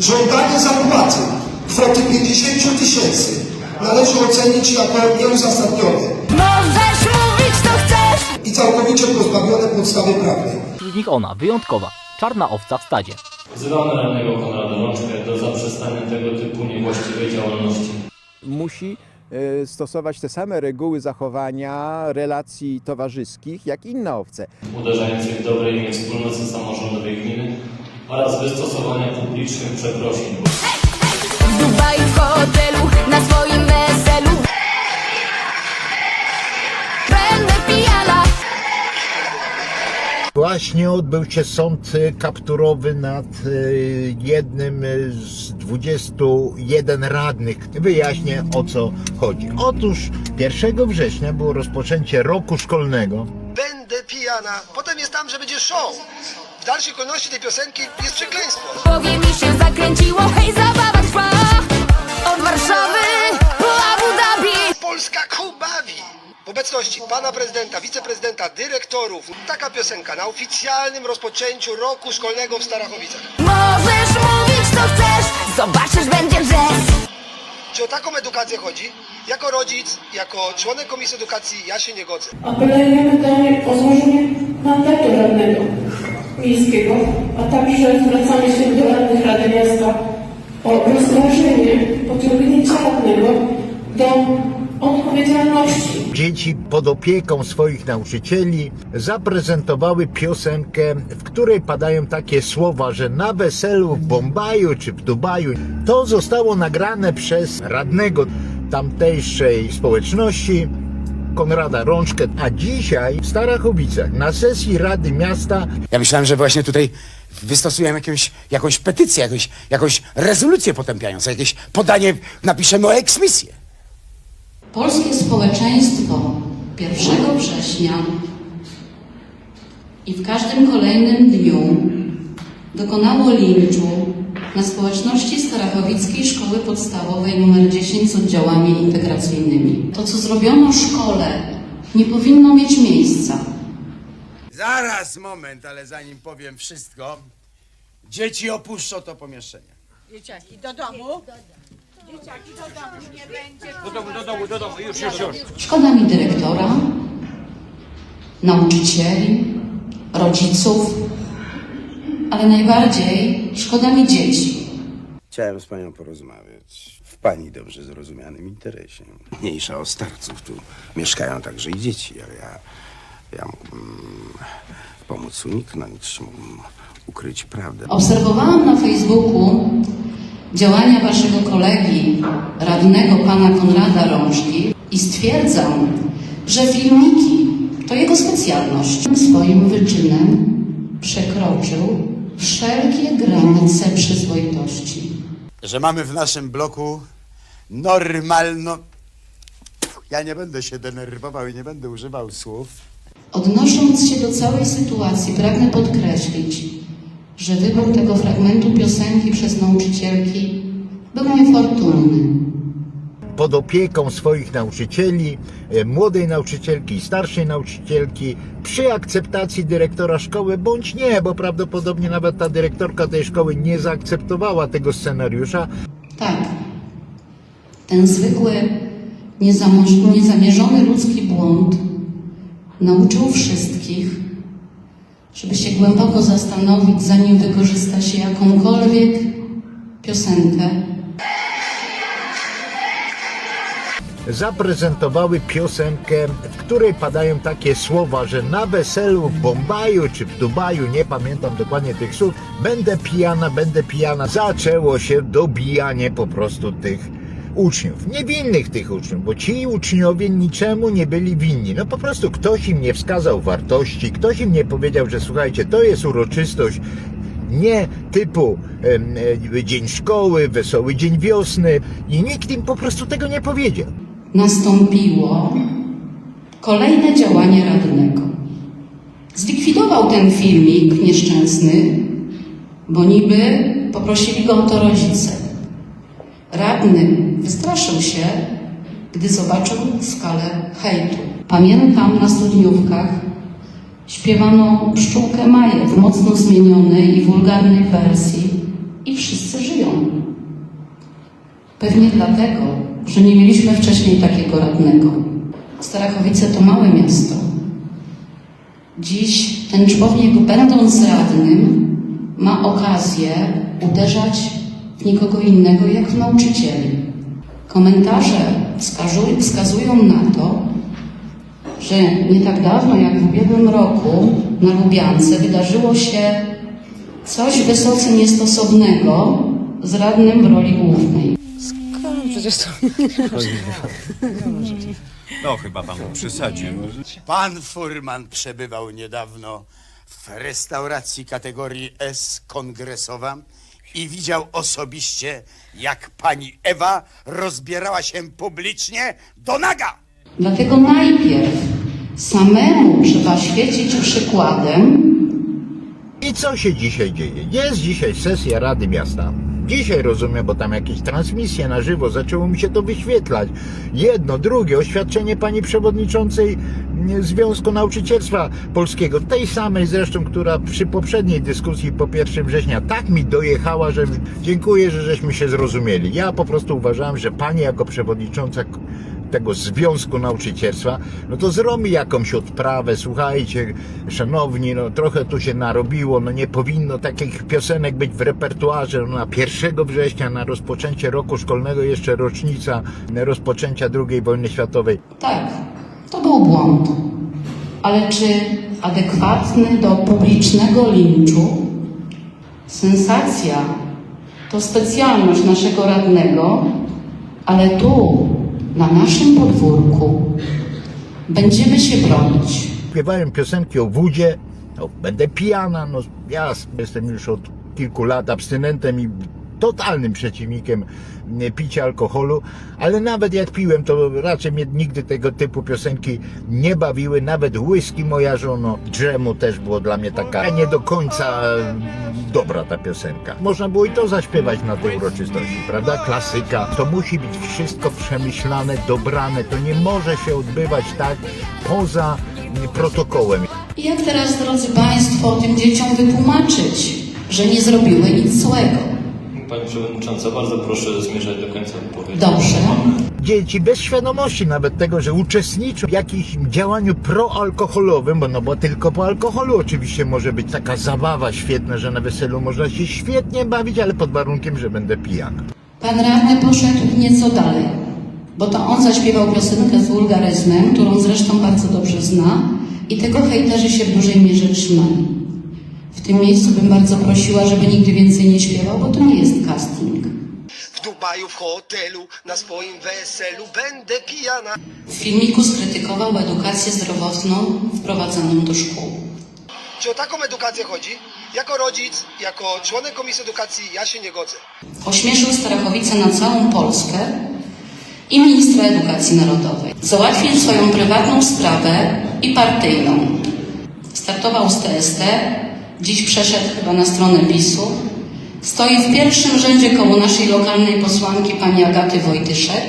Żądanie zapłaty kwoty 50 tysięcy należy ocenić jako nieuzasadnione Możesz mówić co chcesz i całkowicie pozbawione podstawy prawnej. Wśród nich ona, wyjątkowa, czarna owca w stadzie. Wzywamy radnego Konrada Rączkę do zaprzestania tego typu niewłaściwej działalności. musi e, stosować te same reguły zachowania relacji towarzyskich jak inne owce. uderzających w dobre imię wspólnoty samorządowej gminy oraz wystosowania publicznych przeprosin. W Dubaju w hotelu na swoim weselu Będę pijana Właśnie odbył się sąd kapturowy nad y, jednym z 21 radnych. Wyjaśnię o co chodzi. Otóż 1 września było rozpoczęcie roku szkolnego. Będę pijana. Potem jest tam, że będzie show. W dalszej kolejności tej piosenki jest przekleństwo. Powie mi się zakręciło Hej zabawa trwa Od Warszawy po Abu Dhabi Polska ku bawi. W obecności pana prezydenta, wiceprezydenta, dyrektorów. Taka piosenka na oficjalnym rozpoczęciu roku szkolnego w Starachowicach. Możesz mówić co chcesz Zobaczysz będzie jazz Czy o taką edukację chodzi? Jako rodzic, jako członek Komisji Edukacji ja się nie godzę. Apelujemy tutaj o złożenie mandatu radnego miejskiego, a także zwracamy się do radnych Rady Miasta o rozważenie pociągnięcia radnego do odpowiedzialności. Dzieci pod opieką swoich nauczycieli zaprezentowały piosenkę, w której padają takie słowa, że na weselu w Bombaju czy w Dubaju. To zostało nagrane przez radnego tamtejszej społeczności, Konrada Rączkę, a dzisiaj w Starachowicach na sesji Rady Miasta Ja myślałem, że właśnie tutaj wystosują jakąś, jakąś petycję, jakąś, jakąś rezolucję potępiającą, jakieś podanie, napiszemy o eksmisję. Polskie społeczeństwo 1 września i w każdym kolejnym dniu dokonało linczu na społeczności Starachowickiej Szkoły Podstawowej nr 10 z oddziałami integracyjnymi. To, co zrobiono szkole, nie powinno mieć miejsca. Zaraz, moment, ale zanim powiem wszystko, dzieci opuszczą to pomieszczenie. Dzieciaki do domu. Dzieciaki do domu nie będzie. Szkoda mi dyrektora, nauczycieli, rodziców, ale najbardziej szkoda mi dzieci. Chciałem z panią porozmawiać w pani dobrze zrozumianym interesie. Mniejsza o starców, tu mieszkają także i dzieci, ale ja, ja mógłbym pomóc uniknąć, mógłbym ukryć prawdę. Obserwowałam na Facebooku działania waszego kolegi, radnego pana Konrada Rączki i stwierdzam, że filmiki to jego specjalność. Swoim wyczynem przekroczył wszelkie granice przyzwoitości. Że mamy w naszym bloku normalno... Ja nie będę się denerwował i nie będę używał słów. Odnosząc się do całej sytuacji, pragnę podkreślić, że wybór tego fragmentu piosenki przez nauczycielki był niefortunny. Pod opieką swoich nauczycieli, e, młodej nauczycielki i starszej nauczycielki, przy akceptacji dyrektora szkoły, bądź nie, bo prawdopodobnie nawet ta dyrektorka tej szkoły nie zaakceptowała tego scenariusza, Tak, ten zwykły, niezamierzony ludzki błąd nauczył wszystkich, żeby się głęboko zastanowić, zanim wykorzysta się jakąkolwiek piosenkę, zaprezentowały piosenkę, w której padają takie słowa, że na weselu w Bombaju czy w Dubaju, nie pamiętam dokładnie tych słów, będę pijana, będę pijana. Zaczęło się dobijanie po prostu tych uczniów, niewinnych tych uczniów, bo ci uczniowie niczemu nie byli winni. No po prostu ktoś im nie wskazał wartości, ktoś im nie powiedział, że słuchajcie, to jest uroczystość nie typu e, dzień szkoły, wesoły dzień wiosny i nikt im po prostu tego nie powiedział. Nastąpiło kolejne działanie radnego. Zlikwidował ten filmik nieszczęsny, bo niby poprosili go o to rodzice. Radny wystraszył się, gdy zobaczył skalę hejtu. Pamiętam na studniówkach śpiewano pszczółkę Maję w mocno zmienionej i wulgarnej wersji i wszyscy żyją. Pewnie dlatego, że nie mieliśmy wcześniej takiego radnego. Starachowice to małe miasto. Dziś ten człowiek, będąc radnym, ma okazję uderzać w nikogo innego jak w nauczycieli. Komentarze wskazuj, wskazują na to, że nie tak dawno jak w ubiegłym roku na Lubiance wydarzyło się coś wysoce niestosownego z radnym w roli głównej. Przecież to... No, chyba pan przesadził. Pan Furman przebywał niedawno w restauracji kategorii S kongresowa i widział osobiście, jak pani Ewa rozbierała się publicznie do naga. Dlatego najpierw samemu trzeba świecić przykładem, I co się dzisiaj dzieje? Jest dzisiaj sesja Rady Miasta. Dzisiaj rozumiem, bo tam jakieś transmisje na żywo, zaczęło mi się to wyświetlać. Jedno, drugie, oświadczenie pani przewodniczącej mm, Związku Nauczycielstwa Polskiego, tej samej zresztą, która przy poprzedniej dyskusji po 1 września tak mi dojechała, że dziękuję, że żeśmy się zrozumieli. Ja po prostu uważałem, że pani jako przewodnicząca tego Związku Nauczycielstwa, no to zrobi jakąś odprawę, słuchajcie, szanowni, no trochę tu się narobiło, no nie powinno takich piosenek być w repertuarze, no na 1 września, na rozpoczęcie roku szkolnego, jeszcze rocznica rozpoczęcia II wojny światowej. tak, to był błąd. Ale czy adekwatny do publicznego linczu? Sensacja to specjalność naszego radnego, ale tu, na naszym podwórku, będziemy się bronić. Śpiewają piosenki o wódzie, no, będę pijana, no ja jestem już od kilku lat abstynentem i totalnym przeciwnikiem picia alkoholu, ale nawet jak piłem, to raczej mnie nigdy tego typu piosenki nie bawiły, nawet whisky moja żono, drzemu też było dla mnie taka nie do końca e, dobra ta piosenka. Można było i to zaśpiewać na tej uroczystości, prawda? Klasyka. To musi być wszystko przemyślane, dobrane, to nie może się odbywać tak poza mm, protokołem. I jak teraz, drodzy Państwo, tym dzieciom wytłumaczyć, że nie zrobiły nic złego? Pani Przewodnicząca, bardzo proszę zmierzać do końca wypowiedzi. Dobrze. Dzieci bez świadomości nawet tego, że uczestniczą w jakimś działaniu proalkoholowym, bo no bo tylko po alkoholu oczywiście może być taka zabawa świetna, że na weselu można się świetnie bawić, ale pod warunkiem, że będę pijany. Pan radny poszedł nieco dalej, bo to on zaśpiewał piosenkę z wulgaryzmem, którą zresztą bardzo dobrze zna i tego hejterzy się w dużej mierze trzymali. W tym miejscu bym bardzo prosiła, żeby nigdy więcej nie śpiewał, bo to nie jest casting. W Dubaju, w hotelu, na swoim weselu będę pijana. W filmiku skrytykował edukację zdrowotną wprowadzoną do szkół. Czy o taką edukację chodzi? Jako rodzic, jako członek Komisji Edukacji ja się nie godzę. Ośmieszył Starachowice na całą Polskę i ministra edukacji narodowej. Załatwił swoją prywatną sprawę i partyjną. Startował z TST, dziś przeszedł chyba na stronę PiSu. Stoi w pierwszym rzędzie koło naszej lokalnej posłanki pani Agaty Wojtyszek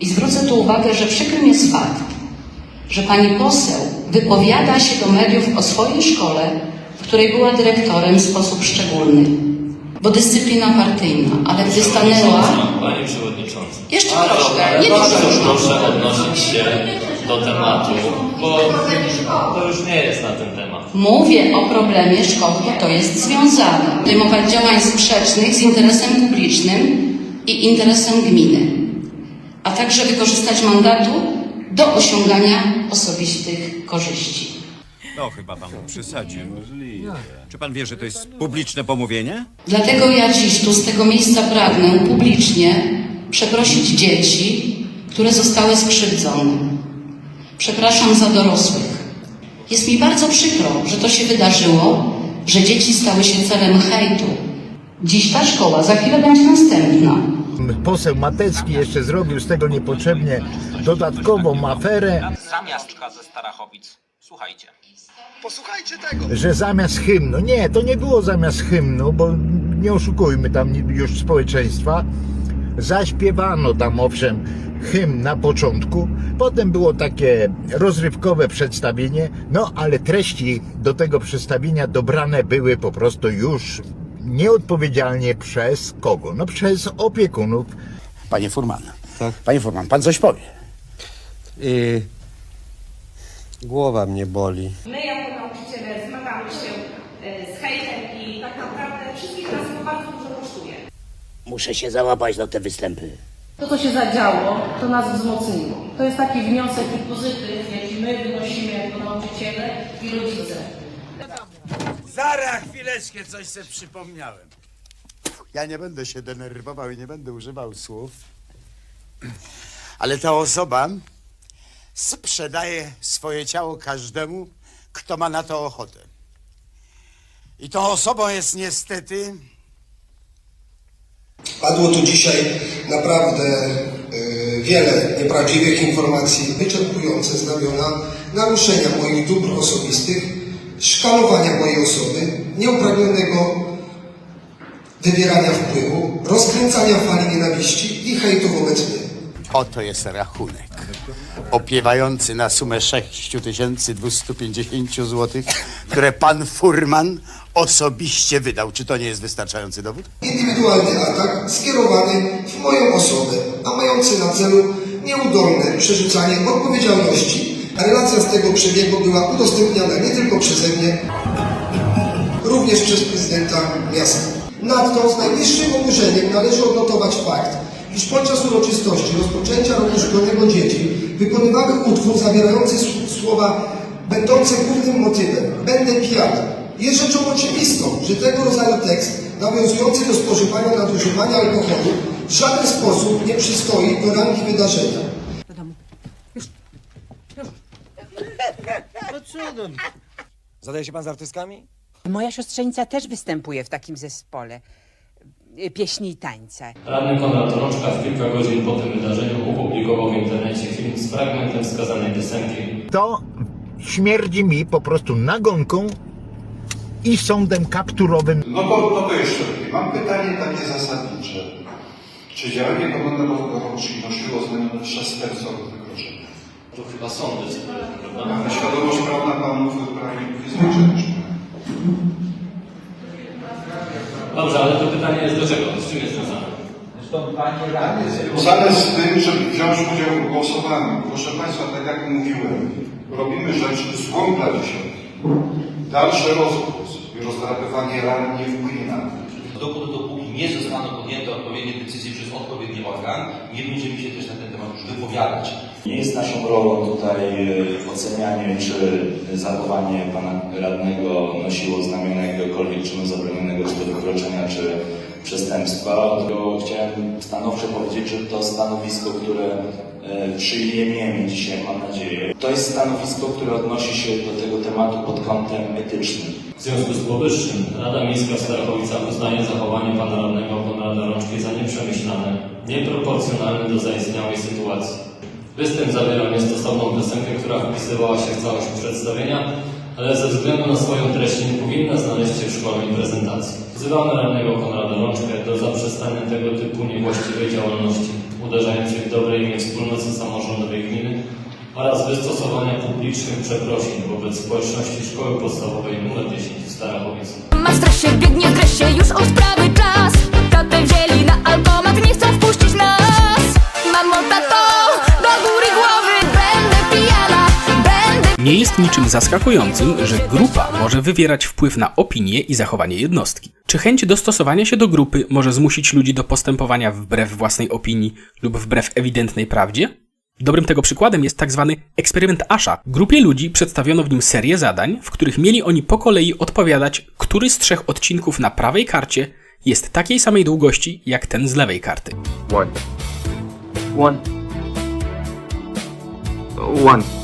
i zwrócę tu uwagę, że przykrym jest fakt, że pani poseł wypowiada się do mediów o swojej szkole, w której była dyrektorem w sposób szczególny, bo dyscyplina partyjna, ale gdy stanęła... Pani Przewodnicząca. Jeszcze Bardzo- troszkę, nie bardzo dużo. proszę odnosić się do tematu, bo to już nie jest na ten temat. Mówię o problemie szkoły, bo to jest związane. Podejmować działań sprzecznych z interesem publicznym i interesem gminy, a także wykorzystać mandatu do osiągania osobistych korzyści. No, chyba pan przesadził. Czy pan wie, że to jest publiczne pomówienie? Dlatego ja dziś tu z tego miejsca pragnę publicznie przeprosić dzieci, które zostały skrzywdzone. Przepraszam za dorosłych. Jest mi bardzo przykro, że to się wydarzyło, że dzieci stały się celem hejtu. Dziś ta szkoła, za chwilę będzie następna. Poseł Matecki jeszcze zrobił z tego niepotrzebnie dodatkową aferę, Zamiastka ze Starachowic. Słuchajcie. Posłuchajcie tego. że zamiast hymnu, nie, to nie było zamiast hymnu, bo nie oszukujmy tam już społeczeństwa, zaśpiewano tam owszem hymn na początku, potem było takie rozrywkowe przedstawienie, no ale treści do tego przedstawienia dobrane były po prostu już nieodpowiedzialnie przez kogo? No przez opiekunów. Panie Furman, panie Furman, pan coś powie. Y, głowa mnie boli. My jako nauczyciele zmagamy się e, z hejtem i tak naprawdę wszystkich nas to bardzo dużo kosztuje. Muszę się załapać na te występy. To, co się zadziało, to nas wzmocniło. To jest taki wniosek i pozytyw, jaki my wynosimy jako nauczyciele i rodzice. Zaraz, chwileczkę, coś sobie przypomniałem. Ja nie będę się denerwował i nie będę używał słów, ale ta osoba sprzedaje swoje ciało każdemu, kto ma na to ochotę. I tą osobą jest niestety Padło tu dzisiaj naprawdę y, wiele nieprawdziwych informacji, wyczerpujące znamiona naruszenia moich dóbr osobistych, szkalowania mojej osoby, nieupragnionego wywierania wpływu, rozkręcania fali nienawiści i hejtu wobec mnie. Oto jest rachunek. Opiewający na sumę 6250 zł, które pan Furman osobiście wydał. Czy to nie jest wystarczający dowód? Indywidualny atak skierowany w moją osobę, a mający na celu nieudolne przerzucanie odpowiedzialności. Relacja z tego przebiegu była udostępniana nie tylko przeze mnie, również przez prezydenta miasta. Nadto z najwyższym oburzeniem należy odnotować fakt, iż podczas uroczystości rozpoczęcia roku szkolnego dzieci wykonywały utwór zawierający słowa będące głównym motywem Będę pijana. Jest rzeczą oczywistą, że tego rodzaju tekst nawiązujący do spożywania nadużywania alkoholu w żaden sposób nie przystoi do rangi wydarzenia. Zadaje się pan z artystkami? Moja siostrzenica też występuje w takim zespole pieśni i tańca. Radny Konrad Rączka w kilka godzin po tym wydarzeniu opublikował w internecie film z fragmentem wskazanej piosenki. To śmierdzi mi po prostu nagonką i sądem kapturowym. No to, no to jeszcze. Mam pytanie takie zasadnicze. Czy działanie komenda Rączki nosiło znamiona przestępstwa lub wykroczenia? To chyba sądy prawda? Świadomość prawna panów prawników jest nieczęszna. Dobrze, ale to pytanie jest do czego? Z czym jest związane? Zamiast z tym, żeby wziąć udział w głosowaniu, proszę Państwa, tak jak mówiłem, robimy rzecz złą dla dziesiątki. Dalszy rozgłos i rozdrapywanie ran nie wpłynie na Dopóty, dopóki nie zostaną podjęte odpowiednie decyzje przez odpowiedni organ, nie będziemy się też na ten temat już wypowiadać. Nie jest naszą rolą tutaj e, ocenianie, czy zachowanie pana radnego nosiło znamiona jakiegokolwiek czynu zabronionego, czy to wykroczenia, czy przestępstwa. Tylko chciałem stanowczo powiedzieć, że to stanowisko, które przyjmiemy dzisiaj, mam nadzieję, to jest stanowisko, które odnosi się do tego tematu pod kątem etycznym. W związku z powyższym Rada Miejska w Starachowicach uznaje zachowanie pana radnego Konrada Rączki za nieprzemyślane, nieproporcjonalne do zaistniałej sytuacji. Występ zawierał niestosowną piosenkę, która wpisywała się w całość przedstawienia, ale ze względu na swoją treść nie powinna znaleźć się w szkolnej prezentacji. Wzywamy radnego Konrada Rączkę do zaprzestania tego typu niewłaściwej działalności, uderzającej w dobre imię wspólnoty samorządowej gminy oraz wystosowania publicznych przeprosin wobec społeczności Szkoły Podstawowej nr 10 w Starachowicy. Ma w stresie, biegnie w dresie, już od prawy niczym zaskakującym, że grupa może wywierać wpływ na opinię i zachowanie jednostki. Czy chęć dostosowania się do grupy może zmusić ludzi do postępowania wbrew własnej opinii lub wbrew ewidentnej prawdzie? Dobrym tego przykładem jest tak zwany eksperyment Asha. Grupie ludzi przedstawiono w nim serię zadań, w których mieli oni po kolei odpowiadać, który z trzech odcinków na prawej karcie jest takiej samej długości jak ten z lewej karty. One. One. One.